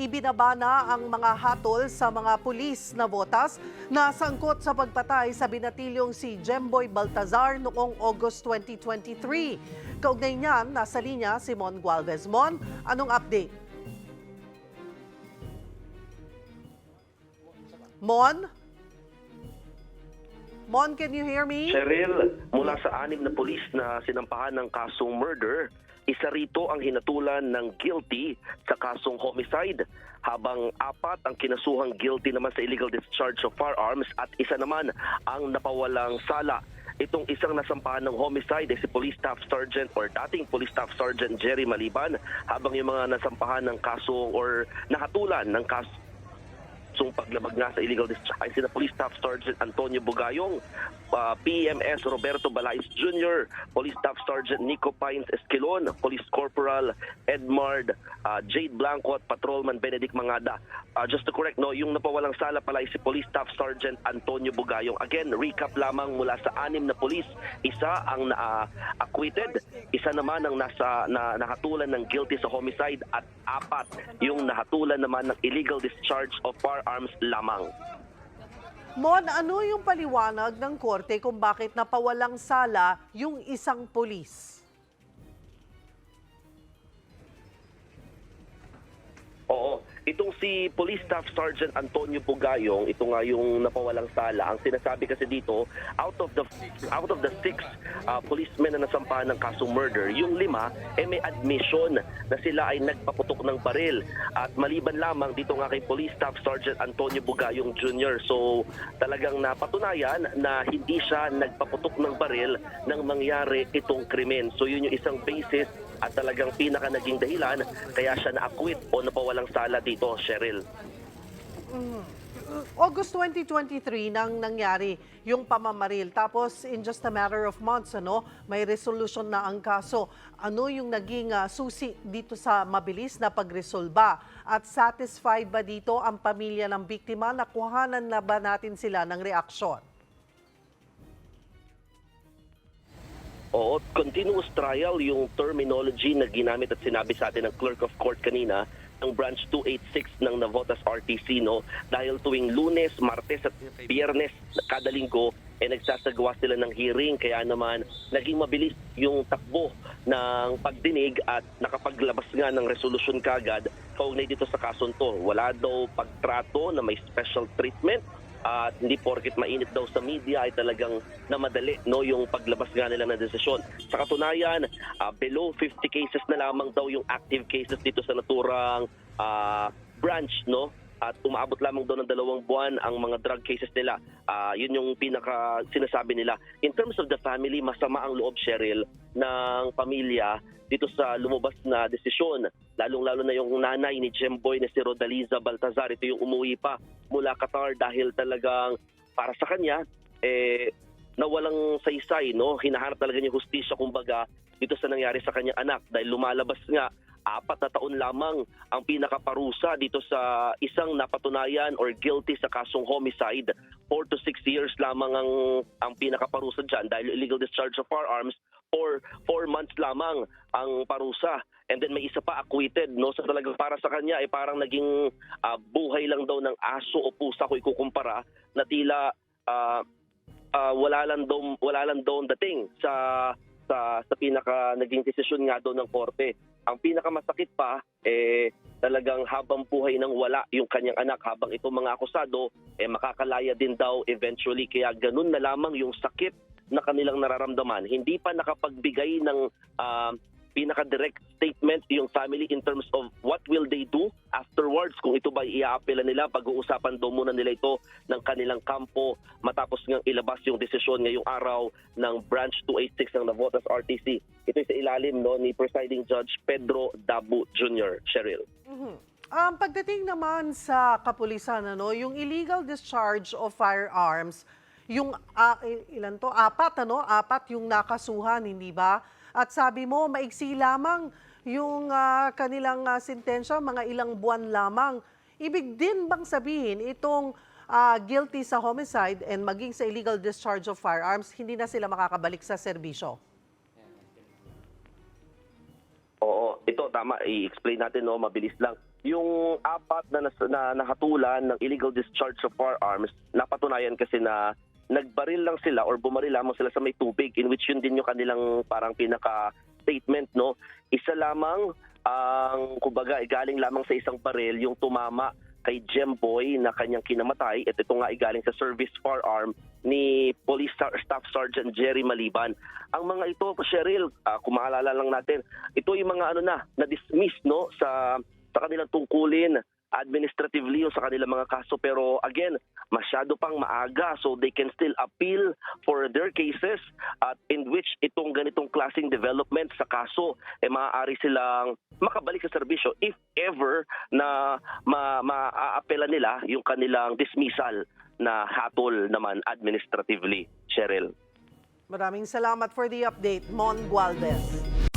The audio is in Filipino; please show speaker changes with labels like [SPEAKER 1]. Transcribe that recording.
[SPEAKER 1] ibinaba na ang mga hatol sa mga pulis na botas na sangkot sa pagpatay sa binatilyong si Jemboy Baltazar noong August 2023. Kaugnay niyan, nasa linya si Mon Gualvez. Mon, anong update? Mon? Mon, can you hear me?
[SPEAKER 2] Cheryl, mula sa anim na pulis na sinampahan ng kasong murder, isa rito ang hinatulan ng guilty sa kasong homicide, habang apat ang kinasuhang guilty naman sa illegal discharge of firearms at isa naman ang napawalang sala. Itong isang nasampahan ng homicide ay si Police Staff Sergeant or dating Police Staff Sergeant Jerry Maliban, habang yung mga nasampahan ng kasong or nahatulan ng kaso kasong paglabag nga sa illegal discharge ay sina Police Staff Sergeant Antonio Bugayong, uh, PMS Roberto Balais Jr., Police Staff Sergeant Nico Pines Esquilon, Police Corporal Edmard uh, Jade Blanco at Patrolman Benedict Mangada. Uh, just to correct, no, yung napawalang sala pala ay si Police Staff Sergeant Antonio Bugayong. Again, recap lamang mula sa anim na police, isa ang na-acquitted, isa naman ang nasa na, nahatulan ng guilty sa homicide at apat yung nahatulan naman ng illegal discharge of firearms lamang.
[SPEAKER 1] Mon, ano yung paliwanag ng korte kung bakit napawalang sala yung isang pulis?
[SPEAKER 2] Oo. Itong si Police Staff Sergeant Antonio Bugayong, ito nga yung napawalang sala. Ang sinasabi kasi dito, out of the out of the six uh, policemen na nasampahan ng kasong murder, yung lima eh may admission na sila ay nagpaputok ng baril. At maliban lamang dito nga kay Police Staff Sergeant Antonio Bugayong Jr. So talagang napatunayan na hindi siya nagpaputok ng baril nang mangyari itong krimen. So yun yung isang basis at talagang pinaka naging dahilan kaya siya na-acquit o napawalang sala dito, Cheryl.
[SPEAKER 1] August 2023 nang nangyari yung pamamaril. Tapos in just a matter of months, ano, may resolution na ang kaso. Ano yung naging ah, susi dito sa mabilis na pagresolba? At satisfied ba dito ang pamilya ng biktima? Nakuhanan na ba natin sila ng reaksyon?
[SPEAKER 2] Oo, continuous trial yung terminology na ginamit at sinabi sa atin ng clerk of court kanina ng branch 286 ng Navotas RTC no dahil tuwing lunes, martes at biyernes kada linggo eh nagsasagawa sila ng hearing kaya naman naging mabilis yung takbo ng pagdinig at nakapaglabas nga ng resolusyon kagad kaugnay dito sa kasong to. Wala daw pagtrato na may special treatment at hindi porket mainit daw sa media ay talagang namadali no yung paglabas nga nila ng desisyon. Sa katunayan, ah, below 50 cases na lamang daw yung active cases dito sa naturang ah, branch no at umaabot lamang daw ng dalawang buwan ang mga drug cases nila. Ah, yun yung pinaka sinasabi nila. In terms of the family, masama ang loob, Cheryl, ng pamilya dito sa lumabas na desisyon. Lalong-lalo na yung nanay ni Jemboy na si Rodaliza Baltazar. Ito yung umuwi pa mula Qatar dahil talagang para sa kanya, eh, nawalang saysay, no? Hinahanap talaga niya hustisya, kumbaga, dito sa nangyari sa kanyang anak. Dahil lumalabas nga, apat na taon lamang ang pinakaparusa dito sa isang napatunayan or guilty sa kasong homicide. Four to six years lamang ang, ang pinakaparusa dyan dahil illegal discharge of firearms or four months lamang ang parusa. And then may isa pa acquitted, no? So talagang para sa kanya ay parang naging ah, buhay lang daw ng aso o pusa ko ikukumpara na tila ah, ah, wala lang daw wala lang daw dating sa sa sa pinaka naging desisyon nga daw ng korte. Ang pinakamasakit pa eh talagang habang buhay nang wala yung kanyang anak habang itong mga akusado eh makakalaya din daw eventually kaya ganun na lamang yung sakit na kanilang nararamdaman. Hindi pa nakapagbigay ng ah, pinaka-direct statement yung family in terms of what will they do afterwards kung ito ba iaapela nila pag-uusapan daw muna nila ito ng kanilang kampo matapos ngang ilabas yung desisyon ngayong araw ng branch 286 ng Navotas RTC ito sa ilalim no ni presiding judge Pedro Dabu Jr. Cheryl
[SPEAKER 1] Mhm. Um, pagdating naman sa kapulisan, ano, yung illegal discharge of firearms, yung il- ilan to? Apat, ano? Apat yung nakasuhan, hindi ba? At sabi mo, maigsi lamang yung ah, kanilang ah, sentensya, mga ilang buwan lamang. Ibig din bang sabihin, itong ah, guilty sa homicide and maging sa illegal discharge of firearms, hindi na sila makakabalik sa serbisyo?
[SPEAKER 2] Oo, ito tama i-explain natin no mabilis lang yung apat na, nas- na nakatulan ng illegal discharge of firearms napatunayan kasi na nagbaril lang sila or bumaril lamang sila sa may tubig in which yun din yung kanilang parang pinaka statement no? Isa lamang ang kumbaga eh, galing lamang sa isang baril yung tumama kay Jemboy na kanyang kinamatay. At ito nga ay galing sa service firearm ni Police Staff Sergeant Jerry Maliban. Ang mga ito, Cheryl, ah, kung lang natin, ito yung mga ano na, na-dismiss no, sa, sa kanilang tungkulin administratively sa kanilang mga kaso. Pero again, masyado pang maaga so they can still appeal for their cases at in which itong ganitong klaseng development sa kaso eh maaari silang makabalik sa serbisyo if ever na ma- maaapela nila yung kanilang dismissal na hatol naman administratively, Cheryl.
[SPEAKER 1] Maraming salamat for the update, Mon Gualvez.